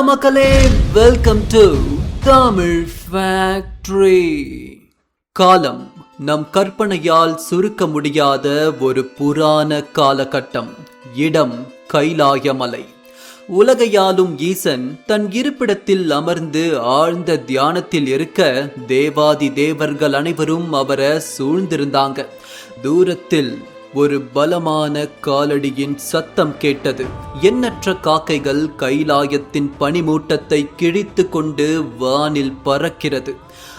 வணக்கம் மக்களே. Welcome to Tamil factory காலம் நம் கற்பனையால் சுருக்க முடியாத ஒரு புராண காலகட்டம். இடம் கைலாயமலை. உலகையாலும் ஈசன் தன் இருப்பிடத்தில் அமர்ந்து ஆழ்ந்த தியானத்தில் இருக்க தேவாதி தேவர்கள் அனைவரும் அவரை சூழ்ந்திருந்தாங்க. தூரத்தில் ஒரு பலமான காலடியின் சத்தம் கேட்டது. எண்ணற்ற காக்கைகள் கைலாயத்தின் பனிமூட்டத்தை கிழித்து கொண்டு வானில் பறக்கிறது.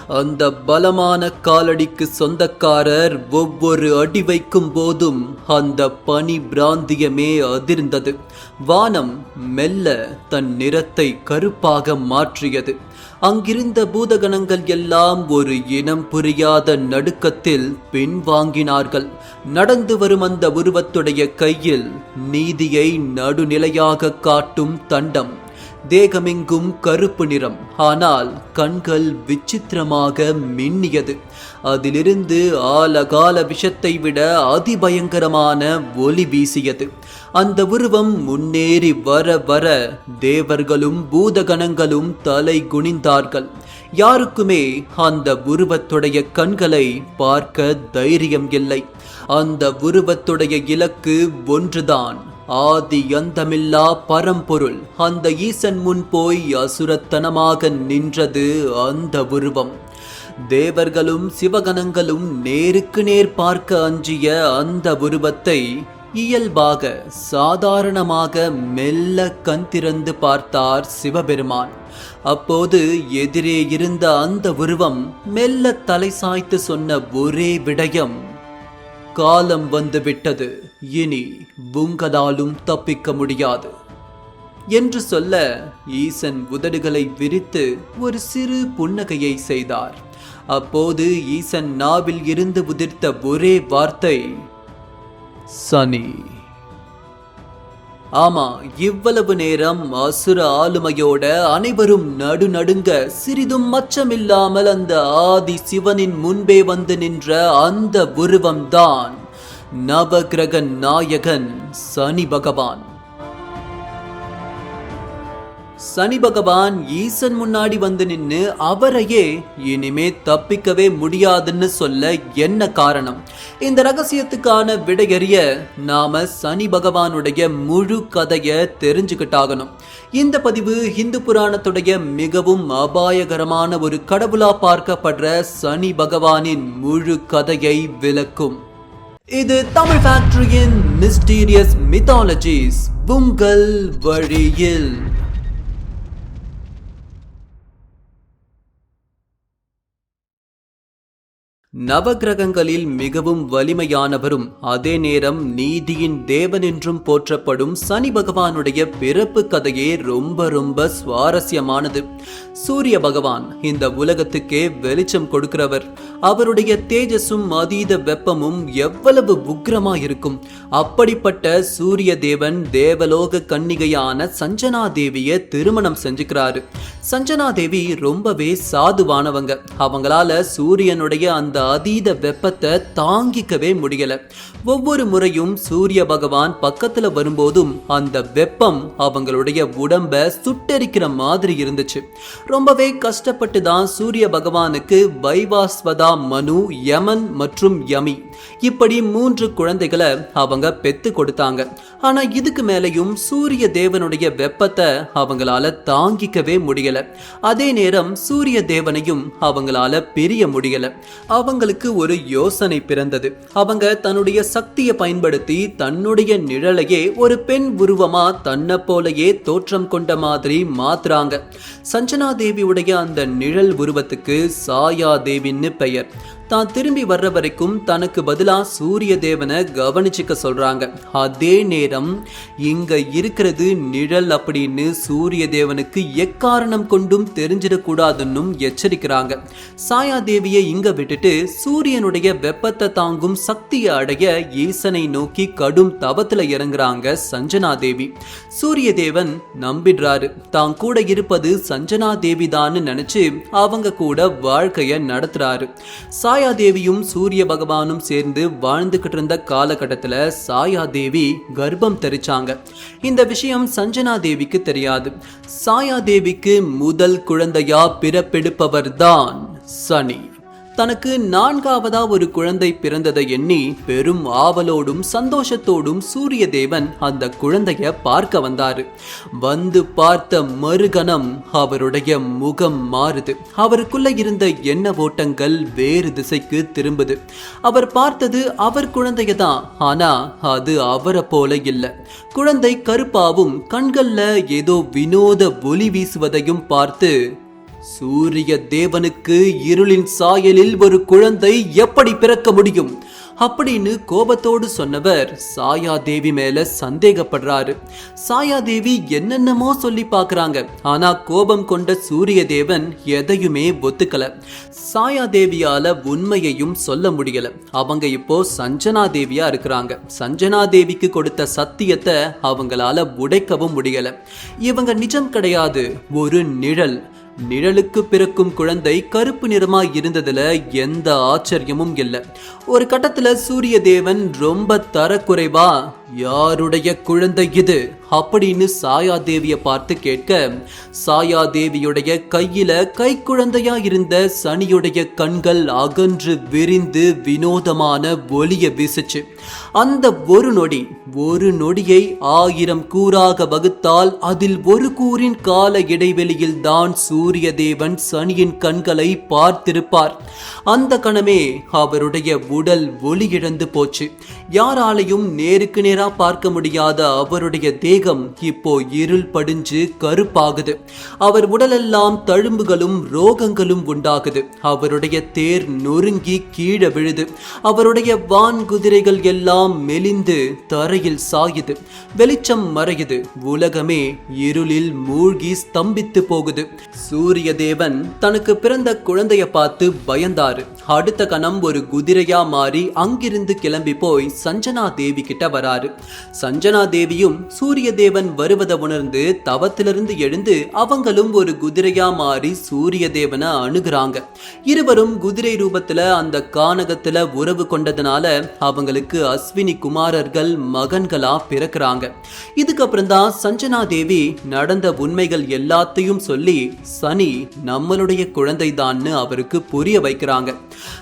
அந்த பலமான காலடிக்கு சொந்தக்காரர் ஒவ்வொரு அடி வைக்கும் போதும் அந்த பனி பிராந்தியமே அதிர்ந்தது. வானம் மெல்ல தன் நிறத்தை கருப்பாக மாற்றியது. அங்கிருந்த பூதகணங்கள் எல்லாம் ஒரு இனம் புரியாத நடுக்கத்தில் பின்வாங்கினார்கள் நடந்து வரும் அந்த உருவத்துடைய கையில் நீதியை நடுநிலையாக காட்டும் தண்டம். தேகமெங்கும் கருப்பு நிறம். ஆனால் கண்கள் விசித்திரமாக மின்னியது. அதிலிருந்து ஆலகால விஷத்தை விட அதிபயங்கரமான ஒளி வீசியது. அந்த உருவம் முன்னேறி வர வர தேவர்களும் பூதகணங்களும் தலை குனிந்தார்கள். யாருக்குமே அந்த உருவத்துடைய கண்களை பார்க்க தைரியம் இல்லை. அந்த உருவத்துடைய இலக்கு ஒன்றுதான். ஆதி அந்தமில்லா பரம்பொருள். அந்த ஈசன் முன் போய் அசுரத்தனமாக நின்றது அந்த உருவம். தேவர்களும் சிவகணங்களும் நேருக்கு நேர் பார்க்க அஞ்சிய அந்த உருவத்தை இயல்பாக சாதாரணமாக மெல்ல கண் திறந்து பார்த்தார் சிவபெருமான். அப்போது எதிரே இருந்த அந்த உருவம் மெல்ல தலை சாய்த்து சொன்ன ஒரே விடயம். காலம் வந்துவிட்டது இனி உங்களாலும் தப்பிக்க முடியாது. என்று சொல்ல ஈசன் உதடுகளை விரித்து ஒரு சிறு புன்னகையை செய்தார். அப்போது ஈசன் நாவில் இருந்து உதிர்த்த ஒரே வார்த்தை சனி. ஆமா இவ்வளவு நேரம் அசுர ஆளுமையோட அனைவரும் நடுநடுங்க சிறிதும் மச்சமில்லாமல் அந்த ஆதி சிவனின் முன்பே வந்து நின்ற அந்த உருவம்தான் நவகிரக நாயகன் சனி பகவான். சனி பகவான் ஈசன் முன்னாடி வந்து நின்று அவரையே இனிமே தப்பிக்கவே முடியாதுன்னு சொல்ல என்ன காரணம்? இந்த ரகசியத்துக்கான விடையறிய நாம சனி பகவானுடைய முழு கதையை தெரிஞ்சுக்கிட்டாகணும். இந்த பதிவு இந்து புராணத்துடைய மிகவும் அபாயகரமான ஒரு கடவுளா பார்க்கப்படுற சனி பகவானின் முழு கதையை விளக்கும். இது தமிழ் ஃபேக்டரியின் மிஸ்டீரியஸ் மித்தாலஜிஸ் உங்கள் வழியில். நவகிரகங்களில் மிகவும் வலிமையானவரும் அதே நேரம் நீதியின் தேவன் என்றும் போற்றப்படும் சனி பகவானுடைய பிறப்பு கதையே ரொம்ப ரொம்ப சுவாரஸ்யமானது. சூரிய பகவான் இந்த உலகத்துக்கே வெளிச்சம் கொடுக்கிறவர். அவருடைய தேஜஸும் அதீத வெப்பமும் எவ்வளவு உக்ரமா இருக்கும் அப்படிப்பட்ட சூரிய தேவன் தேவலோக கன்னிகையான சஞ்சனா தேவியை திருமணம் செஞ்சுக்கிறாரு. சஞ்சனா தேவி ரொம்பவே சாதுவானவங்க. அவங்களால சூரியனுடைய அந்த அதீத வெப்பத்தை தாங்கிக்கவே முடியல. ஒவ்வொரு முறையும் சூரிய பகவான் பக்கத்துல வரும்போதும் அந்த வெப்பம் அவங்களுடைய உடம்ப சுட்டரிக்கிற மாதிரி இருந்துச்சு. ரொம்பவே கஷ்டப்பட்டு தான் சூரிய பகவானுக்கு வைவாஸ்வதா மனு யமன் மற்றும் யமி. இப்படி மூன்று குழந்தைகளை அவங்க பெத்து கொடுத்தாங்க. ஆனா இதுக்கு மேலையும் சூரிய தேவனுடைய வெப்பத்தை அவங்களால தாங்கிக்கவே முடியல. அதே நேரம் சூரிய தேவனையும் அவங்களால பிரிய முடியல. அவ அவங்களுக்கு ஒரு யோசனை பிறந்தது. அவங்க தன்னுடைய சக்தியை பயன்படுத்தி தன்னுடைய நிழலையே ஒரு பெண் உருவமா தன்னை போலயே தோற்றம் கொண்ட மாதிரி மாத்துறாங்க. சஞ்சனா தேவியுடைய அந்த நிழல் உருவத்துக்கு சாயா தேவின்னு பெயர். தான் திரும்பி வர்ற வரைக்கும் தனக்கு பதிலாக சூரிய தேவனை கவனிச்சுக்க சொல்கிறாங்க அதே நேரம் இங்கே இருக்கிறது நிழல் அப்படின்னு சூரிய தேவனுக்கு எக்காரணம் கொண்டும் தெரிஞ்சிடக்கூடாதுன்னும் எச்சரிக்கிறாங்க. சாயா தேவியை இங்கே விட்டுட்டு சூரியனுடைய வெப்பத்தை தாங்கும் சக்தியை அடைய ஈசனை நோக்கி கடும் தவத்தில் இறங்குறாங்க சஞ்சனா தேவி. சூரிய தேவன் நம்பிடுறாரு. தான் கூட இருப்பது சஞ்சனா தேவி நினைச்சு அவங்க கூட வாழ்க்கையை நடத்துறாரு. சாய் சாயாதேவியும் சூரிய பகவானும் சேர்ந்து வாழ்ந்துகிட்டு இருந்த காலகட்டத்துல சாயாதேவி கர்ப்பம் தெரிச்சாங்க. இந்த விஷயம் சஞ்சனா தேவிக்கு தெரியாது. சாயாதேவிக்கு முதல் குழந்தையா பிறப்பெடுப்பவர்தான் சனி. தனக்கு நான்காவதா ஒரு குழந்தை பிறந்ததை எண்ணி பெரும் ஆவலோடும் சந்தோஷத்தோடும் சூரிய தேவன் அந்த குழந்தைய பார்க்க வந்தாரு. வந்து பார்த்த மறுகணம் அவருடைய முகம் மாறுது. அவருக்குள்ள இருந்த எண்ண ஓட்டங்கள் வேறு திசைக்கு திரும்புது. அவர் பார்த்தது அவர் குழந்தைய தான் ஆனா அது அவரை போல இல்லை. குழந்தை கருப்பாவும் கண்கள்ல ஏதோ வினோத ஒளி வீசுவதையும் பார்த்து சூரிய தேவனுக்கு இருளின் சாயலில் ஒரு குழந்தை எப்படி பிறக்க முடியும்? அப்படின்னு கோபத்தோடு சொன்னவர் சாயாதேவி மேல சந்தேகப்படுறாரு. சாயாதேவி என்னென்னமோ சொல்லி பார்க்குறாங்க. ஆனா கோபம் கொண்ட சூரிய தேவன் எதையுமே ஒத்துக்கல. சாயாதேவியால உண்மையையும் சொல்ல முடியல. அவங்க இப்போ சஞ்சனா தேவியா இருக்கிறாங்க. சஞ்சனா தேவிக்கு கொடுத்த சத்தியத்தை அவங்களால உடைக்கவும் முடியல. இவங்க நிஜம் கிடையாது ஒரு நிழல். நிழலுக்கு பிறக்கும் குழந்தை கருப்பு நிறமா இருந்ததுல எந்த ஆச்சரியமும் இல்லை. ஒரு கட்டத்துல சூரிய தேவன் ரொம்ப தரக்குறைவா யாருடைய குழந்தை இது? அப்படின்னு சாயா தேவியை பார்த்து கேட்க சாயாதேவியுடைய கையில கை குழந்தையா இருந்த சனியுடைய கண்கள் அகன்று விரிந்து வினோதமான ஒளிய வீசுச்சு. அந்த ஒரு நொடி ஒரு நொடியை ஆயிரம் கூறாக வகுத்தால் அதில் ஒரு கூறின் கால இடைவெளியில் தான் சூரிய தேவன் சனியின் கண்களை பார்த்திருப்பார். அந்த கணமே அவருடைய உடல் ஒளி இழந்து போச்சு. யாராலையும் நேருக்கு நேர பார்க்க முடியாத அவருடைய தேகம் இப்போ இருள் படிஞ்சு கருப்பாகுது. அவர் உடலெல்லாம் தழும்புகளும் ரோகங்களும் உண்டாகுது. அவருடைய தேர் நொறுங்கி கீழே விழுது. அவருடைய வான் குதிரைகள் எல்லாம் மெலிந்து தரையில் சாயுது. வெளிச்சம் மறையுது. உலகமே இருளில் மூழ்கி ஸ்தம்பித்து போகுது. சூரிய தேவன் தனக்கு பிறந்த குழந்தைய பார்த்து பயந்தாரு. அடுத்த கணம் ஒரு குதிரையா மாறி அங்கிருந்து கிளம்பி போய் சஞ்சனா தேவி கிட்ட வராரு. சஞ்சனா தேவியும் சூரிய தேவன் வருவதை உணர்ந்து தவத்திலிருந்து எழுந்து அவங்களும் ஒரு குதிரையா மாறி சூரிய தேவனை அணுகிறாங்க. இருவரும் குதிரை ரூபத்துல அந்த கானகத்துல உறவு கொண்டதுனால அவங்களுக்கு அஸ்வினி குமாரர்கள் மகன்களா பிறக்கிறாங்க. இதுக்கப்புறம் தான் சஞ்சனா தேவி நடந்த உண்மைகள் எல்லாத்தையும் சொல்லி சனி நம்மளுடைய குழந்தைதான்னு அவருக்கு புரிய வைக்கிறாங்க.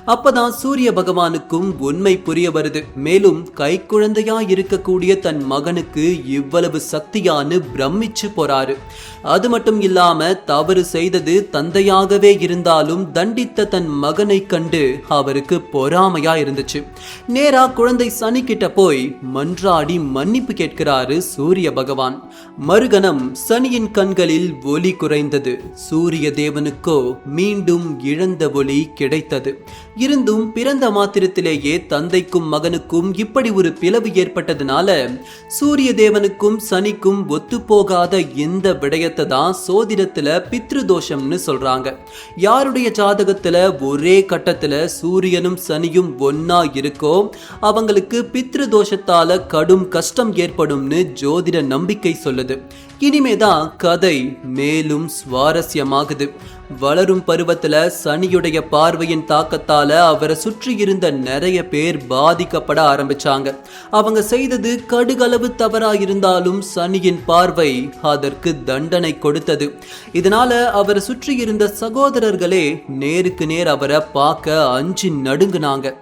அப்பதான் சூரிய பகவானுக்கும் உண்மை புரிய வருது. மேலும் கை குழந்தையா இருக்க இருக்கக்கூடிய தன் மகனுக்கு இவ்வளவு சக்தியான்னு பிரமிச்சு போறாரு. அது மட்டும் இல்லாம தவறு செய்தது தந்தையாகவே இருந்தாலும் தண்டித்த தன் மகனை கண்டு அவருக்கு பொறாமையா இருந்துச்சு. நேரா குழந்தை சனி கிட்ட போய் மன்றாடி மன்னிப்பு கேட்கிறாரு சூரிய பகவான். மறுகணம் சனியின் கண்களில் ஒளி குறைந்தது. சூரிய தேவனுக்கோ மீண்டும் இழந்த ஒளி கிடைத்தது. இருந்தும் பிறந்த மாத்திரத்திலேயே தந்தைக்கும் மகனுக்கும் இப்படி ஒரு பிளவு ஏற்பட்டது ஏற்பட்டதுனால சூரிய தேவனுக்கும் சனிக்கும் ஒத்துப்போகாத இந்த விடயத்தை தான் சோதிடத்துல பித்ருதோஷம்னு சொல்றாங்க. யாருடைய ஜாதகத்துல ஒரே கட்டத்துல சூரியனும் சனியும் ஒன்னா இருக்கோ அவங்களுக்கு பித்ருதோஷத்தால கடும் கஷ்டம் ஏற்படும்னு ஜோதிட நம்பிக்கை சொல்லுது. இனிமேதான் கதை மேலும் சுவாரஸ்யமாகுது. வளரும் பருவத்துல சனியுடைய பார்வையின் தாக்கத்தால அவரை சுற்றி இருந்த நிறைய பேர் பாதிக்கப்பட ஆரம்பிச்சாங்க. அவங்க செய்தது கடுகளவு தவறா இருந்தாலும் சனியின் பார்வை அதற்கு தண்டனை கொடுத்தது. இதனால அவரை சுற்றி இருந்த சகோதரர்களே நேருக்கு நேர் அவரை பார்க்க அஞ்சு நடுங்குனாங்க.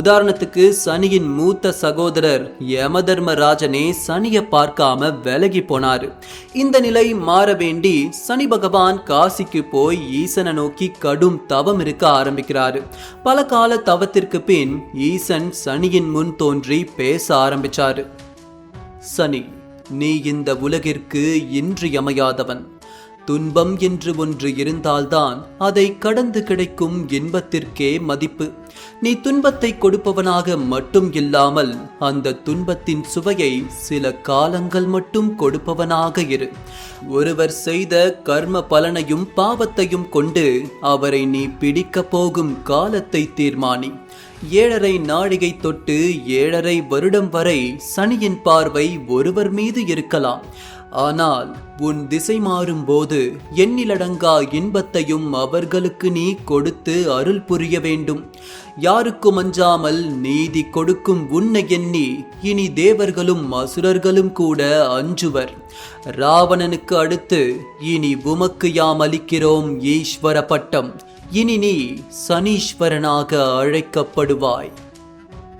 உதாரணத்துக்கு சனியின் மூத்த சகோதரர் யமதர்மராஜனே சனியை பார்க்காம விலகி போனாரு. இந்த நிலை மாற வேண்டி சனி பகவான் காசிக்கு போய் ஈசனை நோக்கி கடும் தவம் இருக்க ஆரம்பிக்கிறாரு. பல கால தவத்திற்கு பின் ஈசன் சனியின் முன் தோன்றி பேச ஆரம்பிச்சாரு. சனி நீ இந்த உலகிற்கு இன்றியமையாதவன். துன்பம் என்று ஒன்று இருந்தால்தான் அதை கடந்து கிடைக்கும் இன்பத்திற்கே மதிப்பு. நீ துன்பத்தை கொடுப்பவனாக மட்டும் இல்லாமல் அந்த துன்பத்தின் சுவையை சில காலங்கள் மட்டும் கொடுப்பவனாக இரு. ஒருவர் செய்த கர்ம பலனையும் பாவத்தையும் கொண்டு அவரை நீ பிடிக்கப் போகும் காலத்தை தீர்மானி. ஏழரை நாழிகை தொட்டு ஏழரை வருடம் வரை சனியின் பார்வை ஒருவர் மீது இருக்கலாம். ஆனால் உன் திசை மாறும்போது எண்ணிலடங்கா இன்பத்தையும் அவர்களுக்கு நீ கொடுத்து அருள் புரிய வேண்டும். யாருக்கும் அஞ்சாமல் நீதி கொடுக்கும் உன்னை எண்ணி இனி தேவர்களும் அசுரர்களும் கூட அஞ்சுவர். ராவணனுக்கு அடுத்து இனி உமக்கு யாம் அளிக்கிறோம் ஈஸ்வர பட்டம். இனி நீ சனீஸ்வரனாக அழைக்கப்படுவாய்.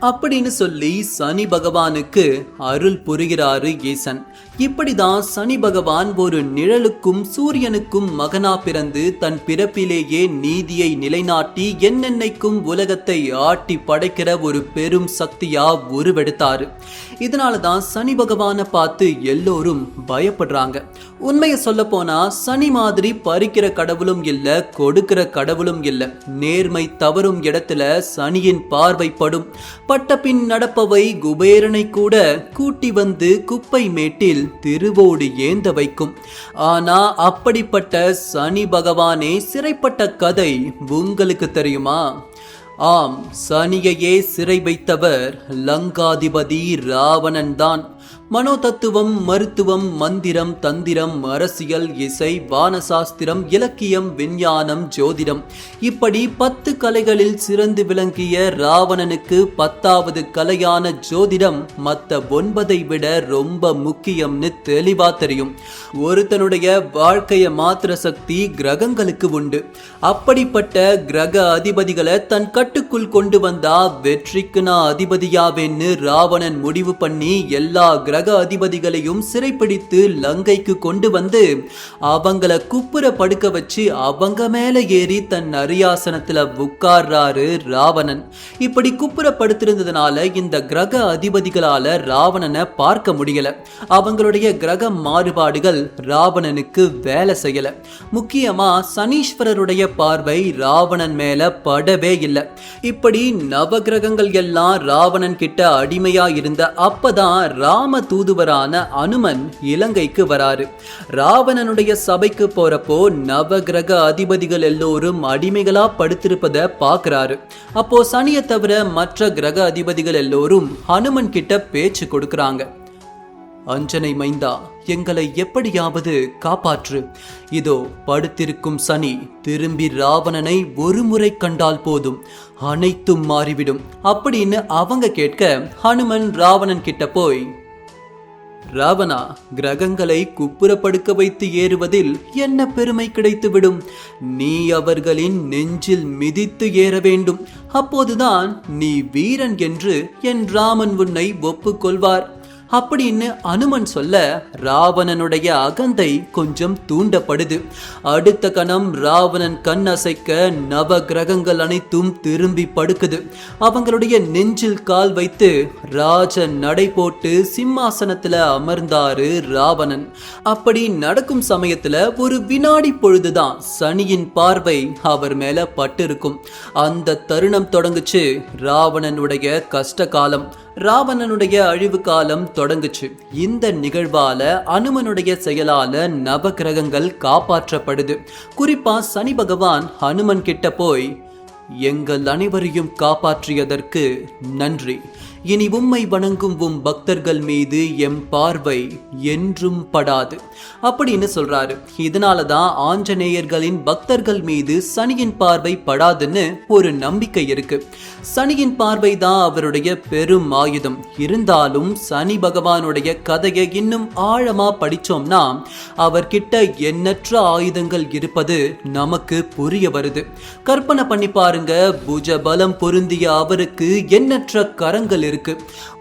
அப்படின்னு சொல்லி சனி பகவானுக்கு அருள் புரிகிறாரு ஈசன். இப்படிதான் சனி பகவான் ஒரு நிழலுக்கும் சூரியனுக்கும் மகனா பிறந்து தன் பிறப்பிலேயே நீதியை நிலைநாட்டி என்னென்னைக்கும் உலகத்தை ஆட்டி படைக்கிற ஒரு பெரும் சக்தியா உருவெடுத்தாரு. இதனால தான் சனி பகவானை பார்த்து எல்லோரும் பயப்படுறாங்க. உண்மையை சொல்ல போனா சனி மாதிரி பறிக்கிற கடவுளும் இல்ல கொடுக்கிற கடவுளும் இல்ல. நேர்மை தவறும் இடத்துல சனியின் பார்வைப்படும் பட்டபின் நடப்பவை குபேரனை கூட கூட்டி வந்து குப்பை மேட்டில் திருவோடு ஏந்த வைக்கும். ஆனா அப்படிப்பட்ட சனி பகவானே சிறைப்பட்ட கதை உங்களுக்கு தெரியுமா? ஆம் சனியையே சிறை வைத்தவர் லங்காதிபதி ராவணன் தான் மனோதத்துவம் மருத்துவம் மந்திரம் தந்திரம் அரசியல் இசை வானசாஸ்திரம் இலக்கியம் விஞ்ஞானம் ஜோதிடம். இப்படி பத்து கலைகளில் சிறந்து விளங்கிய ராவணனுக்கு பத்தாவது கலையான ஜோதிடம் மற்ற ஒன்பதை விட ரொம்ப முக்கியம்னு தெளிவா தெரியும். ஒருத்தனுடைய வாழ்க்கைய மாத்திர சக்தி கிரகங்களுக்கு உண்டு. அப்படிப்பட்ட கிரக அதிபதிகளை தன் கட்டுக்குள் கொண்டு வந்தா வெற்றிக்கு நான் அதிபதியாவேன்னு ராவணன் முடிவு பண்ணி எல்லா கிரக அதிபதிகளையும் சிறைப்பிடித்து லங்கைக்கு கொண்டு வந்து அவங்கள குப்புற படுக்க வச்சு அவங்க மேல ஏறி தன் அரியாசனத்துல உட்கார்றாரு ராவணன். இப்படி குப்புற படுத்திருந்ததுனால இந்த கிரக அதிபதிகளால ராவணனை பார்க்க முடியல. அவங்களுடைய கிரக மாறுபாடுகள் ராவணனுக்கு வேலை செய்யல. முக்கியமா சனீஸ்வரருடைய பார்வை ராவணன் மேல படவே இல்லை. இப்படி நவகிரகங்கள் எல்லாம் ராவணன் கிட்ட அடிமையா இருந்த அப்பதான் ராம தூதுவரான அனுமன் இலங்கைக்கு வராரு. ராவணனுடைய சபைக்கு போறப்போ நவகிரக அதிபதிகள் எல்லோரும் அடிமைகளா படுத்திருப்பதை பாக்குறாரு அப்போ சனியை தவிர மற்ற கிரக அதிபதிகள் எல்லோரும் ஹனுமன் கிட்ட பேச்சு கொடுக்கறாங்க. அஞ்சனை மைந்தா எங்களை எப்படியாவது காப்பாற்று. இதோ படுத்திருக்கும் சனி திரும்பி ராவணனை ஒரு முறை கண்டால் போதும். அனைத்தும் மாறிவிடும். அப்படின்னு அவங்க கேட்க ஹனுமன் ராவணன் கிட்ட போய் ராவணா கிரகங்களை குப்புற படுக்க வைத்து ஏறுவதில் என்ன பெருமை கிடைத்துவிடும்? நீ அவர்களின் நெஞ்சில் மிதித்து ஏற வேண்டும். அப்போதுதான் நீ வீரன் என்று என் ராமன் உன்னை ஒப்புக்கொள்வார். அப்படின்னு அனுமன் சொல்ல ராவணனுடைய அகந்தை கொஞ்சம் தூண்டப்படுது. அடுத்த கணம் ராவணன் கண் அசைக்க நவ கிரகங்கள் அனைத்தும் திரும்பி படுக்குது. அவங்களுடைய நெஞ்சில் கால் வைத்து ராஜ நடை போட்டு சிம்மாசனத்துல அமர்ந்தாரு ராவணன். அப்படி நடக்கும் சமயத்துல ஒரு வினாடி பொழுதுதான் சனியின் பார்வை அவர் மேல பட்டிருக்கும். அந்த தருணம் தொடங்குச்சு ராவணனுடைய கஷ்ட காலம் ராவணனுடைய அழிவு காலம் தொடங்குச்சு. இந்த நிகழ்வால அனுமனுடைய செயலால நவகிரகங்கள் காப்பாற்றப்படுது. குறிப்பா சனி பகவான் ஹனுமன் கிட்ட போய் எங்கள் அனைவரையும் காப்பாற்றியதற்கு நன்றி. இனி உம்மை வணங்கும் உம் பக்தர்கள் மீது எம் பார்வை என்றும் படாது. அப்படின்னு சொல்றாரு. இதனால தான் ஆஞ்சநேயர்களின் பக்தர்கள் மீது சனியின் பார்வை படாதுன்னு ஒரு நம்பிக்கை இருக்கு. சனியின் பார்வை தான் அவருடைய பெரும் ஆயுதம். இருந்தாலும் சனி பகவானுடைய கதையை இன்னும் ஆழமா படிச்சோம்னா அவர்கிட்ட எண்ணற்ற ஆயுதங்கள் இருப்பது நமக்கு புரிய வருது. கற்பனை பண்ணி பாரு பாருங்க புஜ பலம் பொருந்திய அவருக்கு எண்ணற்ற கரங்கள் இருக்கு.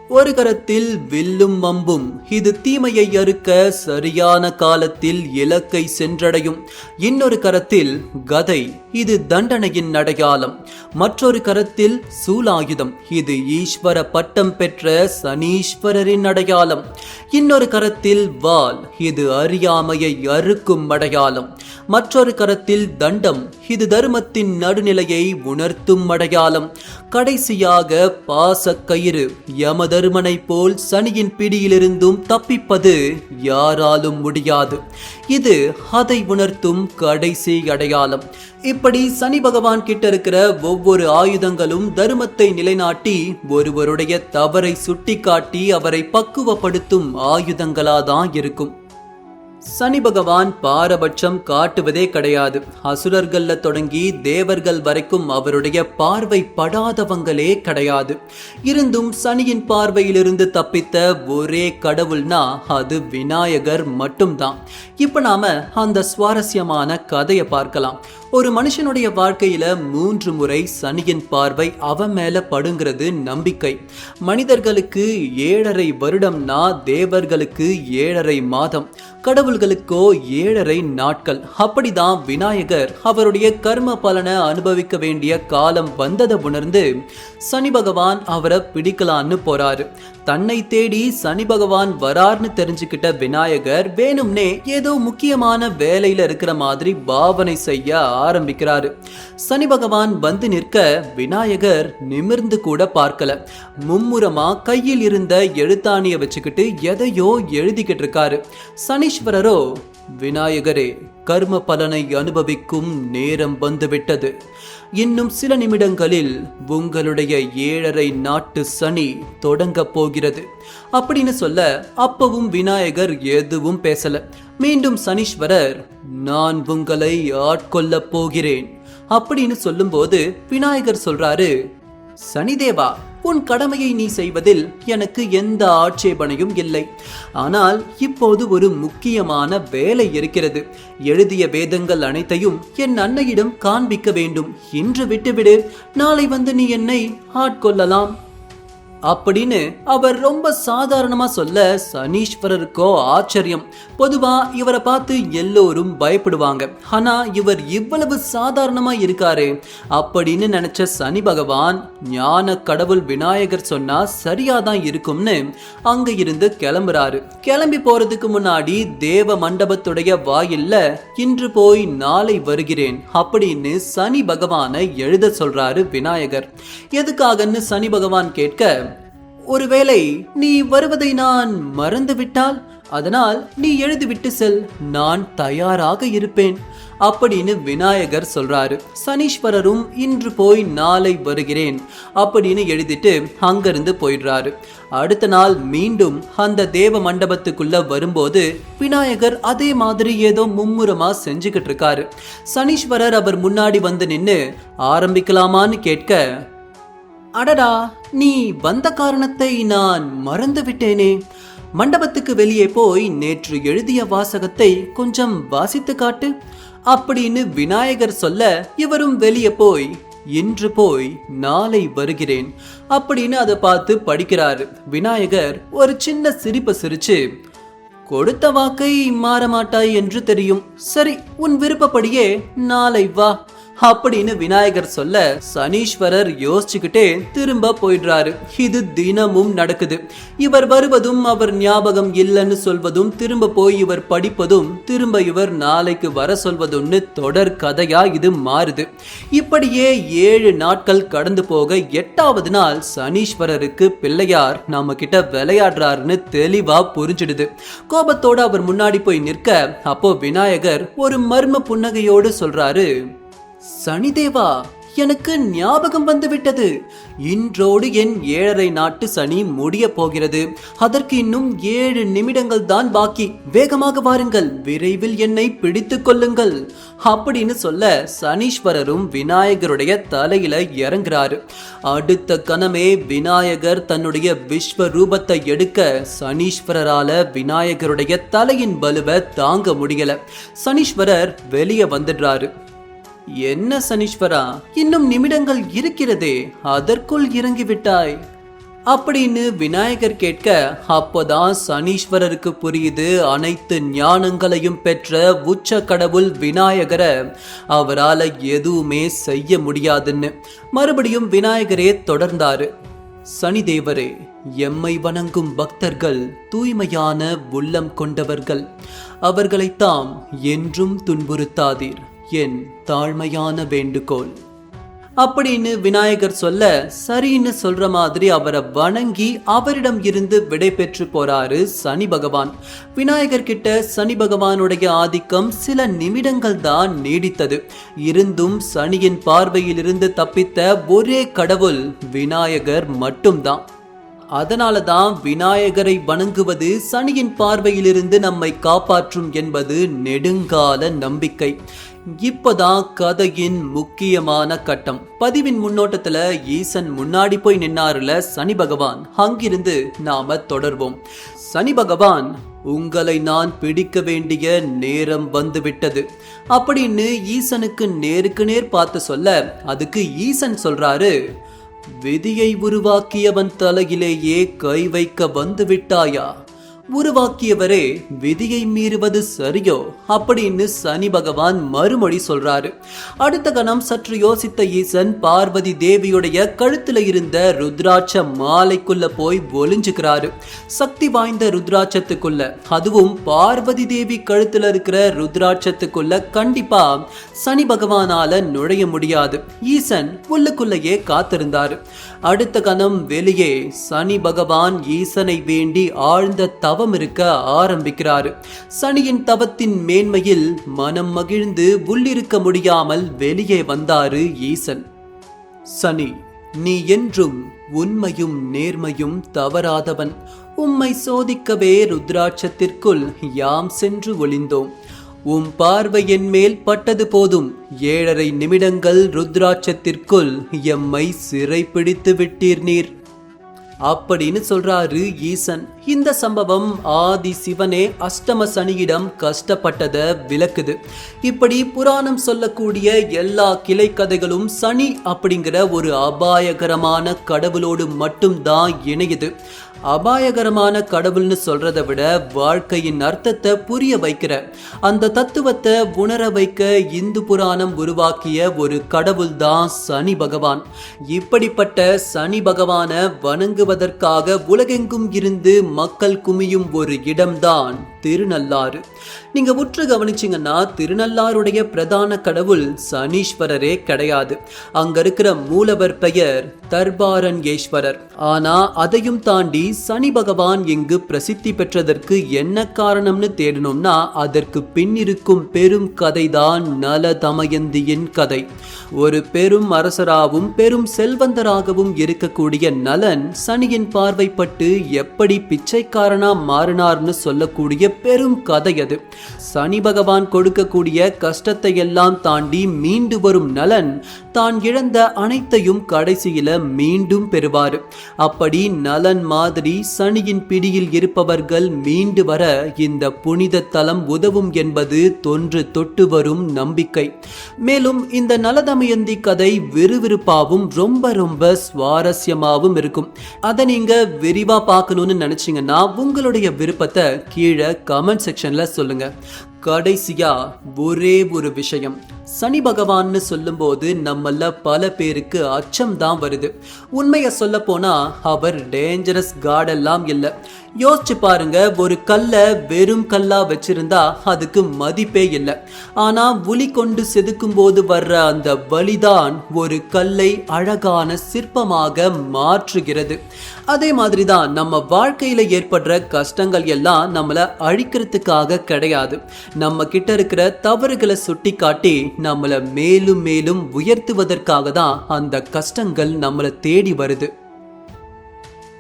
ஒரு கரத்தில் வில்லும் அம்பும் இது தீமையை அறுக்க சரியான காலத்தில் இலக்கை சென்றடையும். இன்னொரு கரத்தில் கதை இது தண்டனையின் அடையாளம். மற்றொரு கரத்தில் சூலாயுதம். இது ஈஸ்வர பட்டம் பெற்ற சனீஸ்வரரின் அடையாளம். இன்னொரு கரத்தில் வாள். இது அறியாமையை அறுக்கும் அடையாளம். மற்றொரு கரத்தில் தண்டம். இது தர்மத்தின் நடுநிலையை உணர்த்தும் அடையாளம். கடைசியாக பாசக்கயிறு யமதர்மனை போல் சனியின் பிடியிலிருந்தும் தப்பிப்பது யாராலும் முடியாது. இது அதை உணர்த்தும் கடைசி அடையாளம். இப்படி சனி பகவான் கிட்ட இருக்கிற ஒவ்வொரு ஆயுதங்களும் தர்மத்தை நிலைநாட்டி ஒருவருடைய தவறை சுட்டிக்காட்டி அவரை பக்குவப்படுத்தும் ஆயுதங்களாதான் இருக்கும். சனி பகவான் பாரபட்சம் காட்டுவதே கிடையாது. அசுரர்கள்ல தொடங்கி தேவர்கள் வரைக்கும் அவருடைய பார்வை படாதவங்களே கிடையாது. இருந்தும் சனியின் பார்வையிலிருந்து தப்பித்த ஒரே கடவுள்னா அது விநாயகர் மட்டும்தான். இப்ப நாம அந்த சுவாரஸ்யமான கதையை பார்க்கலாம். ஒரு மனுஷனுடைய வாழ்க்கையில மூன்று முறை சனியின் பார்வை அவன் மேல படுங்கிறது நம்பிக்கை. மனிதர்களுக்கு ஏழரை வருடம்னா தேவர்களுக்கு ஏழரை மாதம் கடவுள்களுக்கோ ஏழரை நாட்கள். அப்படிதான் விநாயகர் அவருடைய கர்ம பலனை அனுபவிக்க வேண்டிய காலம் வந்ததை உணர்ந்து சனி பகவான் அவரை பிடிக்கலான்னு போறாரு. தன்னை தேடி சனி பகவான் வரார்னு தெரிஞ்சுக்கிட்ட விநாயகர் வேணும்னே ஏதோ முக்கியமான வேலையில இருக்கிற மாதிரி பாவனை செய்ய ஆரம்பிக்கிறாரு. சனி பகவான் வந்து நிற்க விநாயகர் நிமிர்ந்து கூட பார்க்கல. மும்முரமா கையில் இருந்த எழுத்தாணியை வச்சுக்கிட்டு எதையோ எழுதிக்கிட்டு இருக்காரு. சனீஸ்வரரோ விநாயகரே கர்ம பலனை அனுபவிக்கும் நேரம் வந்துவிட்டது. இன்னும் சில நிமிடங்களில் உங்களுடைய ஏழரை நாட்டு சனி தொடங்க போகிறது. அப்படின்னு சொல்ல அப்பவும் விநாயகர் எதுவும் பேசல. மீண்டும் சனீஸ்வரர் நான் உங்களை ஆட்கொள்ளப் போகிறேன். அப்படின்னு சொல்லும்போது விநாயகர் சொல்றாரு சனிதேவா உன் கடமையை நீ செய்வதில் எனக்கு எந்த ஆட்சேபனையும் இல்லை. ஆனால் இப்போது ஒரு முக்கியமான வேலை இருக்கிறது. எழுதிய வேதங்கள் அனைத்தையும் என் அன்னையிடம் காண்பிக்க வேண்டும். இன்று விட்டுவிடு. நாளை வந்து நீ என்னை ஆட்கொள்ளலாம். அப்படின்னு அவர் ரொம்ப சாதாரணமா சொல்ல சனீஸ்வரருக்கோ ஆச்சரியம். பொதுவா இவரை பார்த்து எல்லோரும் பயப்படுவாங்க. ஆனா இவர் இவ்வளவு சாதாரணமா இருக்காரு அப்படின்னு நினைச்ச சனி பகவான் ஞான கடவுள் விநாயகர் சொன்னா சரியாதான் இருக்கும்னு அங்க இருந்து கிளம்புறாரு. கிளம்பி போறதுக்கு முன்னாடி தேவ மண்டபத்துடைய வாயில்ல இன்று போய் நாளை வருகிறேன் அப்படின்னு சனி பகவானை எழுத சொல்றாரு விநாயகர். எதுக்காகன்னு சனி பகவான் கேட்க ஒருவேளை நீ வருவதை நான் மறந்துவிட்டால்? அதனால் நீ எழுதிவிட்டு செல் நான் தயாராக இருப்பேன். அப்படின்னு விநாயகர் சொல்றாரு. சனீஸ்வரரும் இன்று போய் நாளை வருகிறேன் அப்படின்னு எழுதிட்டு அங்கிருந்து போயிடுறாரு. அடுத்த நாள் மீண்டும் அந்த தேவ மண்டபத்துக்குள்ள வரும்போது விநாயகர் அதே மாதிரி ஏதோ மும்முரமா செஞ்சுக்கிட்டு இருக்காரு. சனீஸ்வரர் அவர் முன்னாடி வந்து நின்று ஆரம்பிக்கலாமான்னு கேட்க அடடா நீ வந்த காரணத்தை நான் மறந்து விட்டேனே மண்டபத்துக்கு வெளியே போய் நேற்று எழுதிய வாசகத்தை கொஞ்சம் வாசித்து காட்டு. அப்படின்னு விநாயகர் சொல்ல இவரும் வெளியே போய் இன்று போய் நாளை வருகிறேன் அப்படின்னு அதை பார்த்து படிக்கிறார். விநாயகர் ஒரு சின்ன சிரிப்பை சிரிச்சு கொடுத்த வாக்கை மாற மாட்டாய் என்று தெரியும். சரி உன் விருப்பப்படியே நாளை வா. அப்படின்னு விநாயகர் சொல்ல சனீஸ்வரர் யோசிச்சுக்கிட்டே திரும்ப போயிடுறாரு. இது தினமும் நடக்குது. இவர் வருவதும் அவர் ஞாபகம் இல்லைன்னு சொல்வதும் திரும்ப போய் இவர் படிப்பதும் திரும்ப இவர் நாளைக்கு வர சொல்வதும்னு தொடர் கதையா இது மாறுது. இப்படியே ஏழு நாட்கள் கடந்து போக எட்டாவது நாள் சனீஸ்வரருக்கு பிள்ளையார் நம்ம கிட்ட விளையாடுறாருன்னு தெளிவா புரிஞ்சிடுது. கோபத்தோட அவர் முன்னாடி போய் நிற்க அப்போ விநாயகர் ஒரு மர்ம புன்னகையோடு சொல்றாரு சனிதேவா எனக்கு ஞாபகம் வந்துவிட்டது. இன்றோடு என் ஏழரை நாட்டு சனி முடிய போகிறது. அதற்கு இன்னும் ஏழு நிமிடங்கள் தான் பாக்கி. வேகமாக வாருங்கள். விரைவில் என்னை பிடித்து கொள்ளுங்கள். அப்படின்னு சொல்ல சனீஸ்வரரும் விநாயகருடைய தலையில இறங்குறாரு. அடுத்த கணமே விநாயகர் தன்னுடைய விஸ்வ ரூபத்தை எடுக்க சனீஸ்வரரால விநாயகருடைய தலையின் பலுவை தாங்க முடியல. சனீஸ்வரர் வெளியே வந்துடுறாரு. என்ன சனீஸ்வரா இன்னும் நிமிடங்கள் இருக்கிறதே அதற்குள் இறங்கிவிட்டாய். அப்படின்னு விநாயகர் கேட்க அப்போதான் சனீஸ்வரருக்கு புரியுது அனைத்து ஞானங்களையும் பெற்ற உச்ச கடவுள் விநாயகரை அவரால் எதுவுமே செய்ய முடியாதுன்னு. மறுபடியும் விநாயகரே தொடர்ந்தாரு. சனிதேவரே எம்மை வணங்கும் பக்தர்கள் தூய்மையான உள்ளம் கொண்டவர்கள் அவர்களைத்தாம் என்றும் துன்புறுத்தாதீர். என் தாழ்மையான வேண்டுகோள். அப்படின்னு விநாயகர் சொல்ல சரின்னு சொல்ற மாதிரி அவரை வணங்கி அவரிடம் இருந்து விடை பெற்று போறாரு சனி பகவான். விநாயகர் கிட்ட சனி பகவானுடைய ஆதிக்கம் சில நிமிடங்கள் தான் நீடித்தது. இருந்தும் சனியின் பார்வையிலிருந்து தப்பித்த ஒரே கடவுள் விநாயகர் மட்டும்தான். அதனால தான் விநாயகரை வணங்குவது சனியின் பார்வையிலிருந்து நம்மை காப்பாற்றும் என்பது நெடுங்கால நம்பிக்கை. இப்பதான் கதையின் முக்கியமான கட்டம். பதிவின் முன்னோட்டத்துல ஈசன் முன்னாடி போய் நின்னாருல சனி பகவான். அங்கிருந்து நாம தொடர்வோம். சனி பகவான் உங்களை நான் பிடிக்க வேண்டிய நேரம் வந்துவிட்டது. அப்படின்னு ஈசனுக்கு நேருக்கு நேர் பார்த்து சொல்ல அதுக்கு ஈசன் சொல்றாரு விதியை உருவாக்கியவன் தலையிலேயே கை வைக்க வந்து விட்டாயா உருவாக்கியவரே விதியை மீறுவது சரியோ? அப்படின்னு சனி பகவான் மறுமொழி சொல்றாரு. அடுத்த கணம் சற்று யோசித்த ஈசன் பார்வதி தேவியுடைய கழுத்துல இருந்த ருத்ராட்ச மாலைக்குள்ள போய் ஒளிஞ்சுக்கிறாரு. சக்தி வாய்ந்த ருத்ராட்சத்துக்குள்ள அதுவும் பார்வதி தேவி கழுத்துல இருக்கிற ருத்ராட்சத்துக்குள்ள கண்டிப்பா சனி பகவானால நுழைய முடியாது. ஈசன் உள்ளுக்குள்ளேயே காத்திருந்தாரு. அடுத்த கணம் வெளியே சனி பகவான் ஈசனை வேண்டி ஆழ்ந்த தவம் இருக்க ஆரம்பிக்கிறாரு. சனியின் தவத்தின் மேன்மையில் மனம் மகிழ்ந்து உள்ளிருக்க முடியாமல் வெளியே வந்தாரு ஈசன். சனி நீ என்றும் உண்மையும் நேர்மையும் தவறாதவன். உம்மை சோதிக்கவே ருத்ராட்சத்திற்குள் யாம் சென்று ஒளிந்தோம். உம் பார்வை என் மேல் பட்டது போதும். ஏழரை நிமிடங்கள் ருத்ராட்சத்திற்குள் எம்மை சிறை பிடித்து விட்டீர் நீர். அப்படின்னு சொல்றாரு ஈசன். இந்த சம்பவம் ஆதி சிவனே அஷ்டம சனியிடம் கஷ்டப்பட்டத விளக்குது. இப்படி புராணம் சொல்லக்கூடிய எல்லா கிளை கதைகளும் சனி அப்படிங்கிற ஒரு அபாயகரமான கடவுளோடு மட்டும்தான் இணையுது. அபாயகரமான கடவுள்னு சொல்றதை விட வாழ்க்கையின் அர்த்தத்தை புரிய வைக்கிற. அந்த தத்துவத்தை உணர வைக்க இந்து புராணம் உருவாக்கிய ஒரு கடவுள் தான் சனி பகவான். இப்படிப்பட்ட சனி பகவான வணங்குவதற்காக உலகெங்கும் இருந்து மக்கள் குமியும் ஒரு இடம்தான் திருநள்ளாறு. நீங்க உற்று கவனிச்சீங்கன்னா திருநள்ளாருடைய பிரதான கடவுள் சனீஸ்வரரே கிடையாது. அங்க இருக்கிற மூலவர் பெயர் தர்பாரண்யேஸ்வரர் ஆனா அதையும் தாண்டி சனி பகவான் இங்கு பிரசித்தி பெற்றதற்கு என்ன காரணம்னு தேடணும்னா அதற்கு பின் இருக்கும் பெரும் கதைதான் நல தமயந்தியின் கதை. ஒரு பெரும் அரசராகவும் பெரும் செல்வந்தராகவும் இருக்கக்கூடிய நலன் சனியின் பார்வைப்பட்டு எப்படி பிச்சைக்காரனா மாறினார்னு சொல்லக்கூடிய பெரும் கதை அது. சனி பகவான் கொடுக்கக்கூடிய கஷ்டத்தை எல்லாம் தாண்டி மீண்டு வரும் நலன் தான் இழந்த அனைத்தையும் கடைசியில மீண்டும் பெறுவார். அப்படி நலன் மாதிரி சனியின் பிடியில் இருப்பவர்கள் மீண்டு வர இந்த புனித தலம் உதவும் என்பது தொன்று தொட்டு வரும் நம்பிக்கை. மேலும் இந்த நலதமயந்தி கதை விறுவிறுப்பாகவும் ரொம்ப ரொம்ப சுவாரஸ்யமாகவும் இருக்கும். அதை நீங்க விரிவா பார்க்கணும்னு நினைச்சீங்கன்னா உங்களுடைய விருப்பத்தை கீழே கமெண்ட் செக்ஷனில் சொல்லுங்கள் கடைசியா ஒரே ஒரு விஷயம். சனி பகவான்னு சொல்லும்போது நம்மள பல பேருக்கு அச்சம் தான் வருது. உண்மையை சொல்ல போனா அவர் டேஞ்சரஸ் காடெல்லாம் இல்லை. யோசிச்சு பாருங்க ஒரு கல்லை வெறும் கல்லா வச்சிருந்தா அதுக்கு மதிப்பே இல்லை. ஆனா உலி கொண்டு செதுக்கும் போது வர்ற அந்த வலிதான் ஒரு கல்லை அழகான சிற்பமாக மாற்றுகிறது. அதே மாதிரி தான் நம்ம வாழ்க்கையில ஏற்படுற கஷ்டங்கள் எல்லாம் நம்மளை அழிக்கிறதுக்காக கிடையாது. நம்ம கிட்ட இருக்கிற தவறுகளை சுட்டி காட்டி நம்மளை மேலும் மேலும் உயர்த்துவதற்காக தான் அந்த கஷ்டங்கள் நம்மளை தேடி வருது.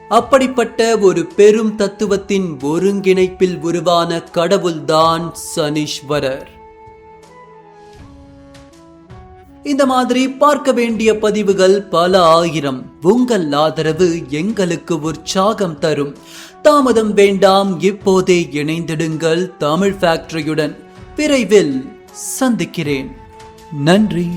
அப்படிப்பட்ட ஒரு பெரும் தத்துவத்தின் ஒருங்கிணைப்பில் உருவான கடவுள்தான் சனீஸ்வரர். இந்த மாதிரி பார்க்க வேண்டிய பதிவுகள் பல ஆயிரம். உங்கள் ஆதரவு எங்களுக்கு உற்சாகம் தரும். தாமதம் வேண்டாம் இப்போதே இணைந்திடுங்கள் தமிழ் ஃபேக்டரியுடன் விரைவில் சந்திக்கிறேன். நன்றி.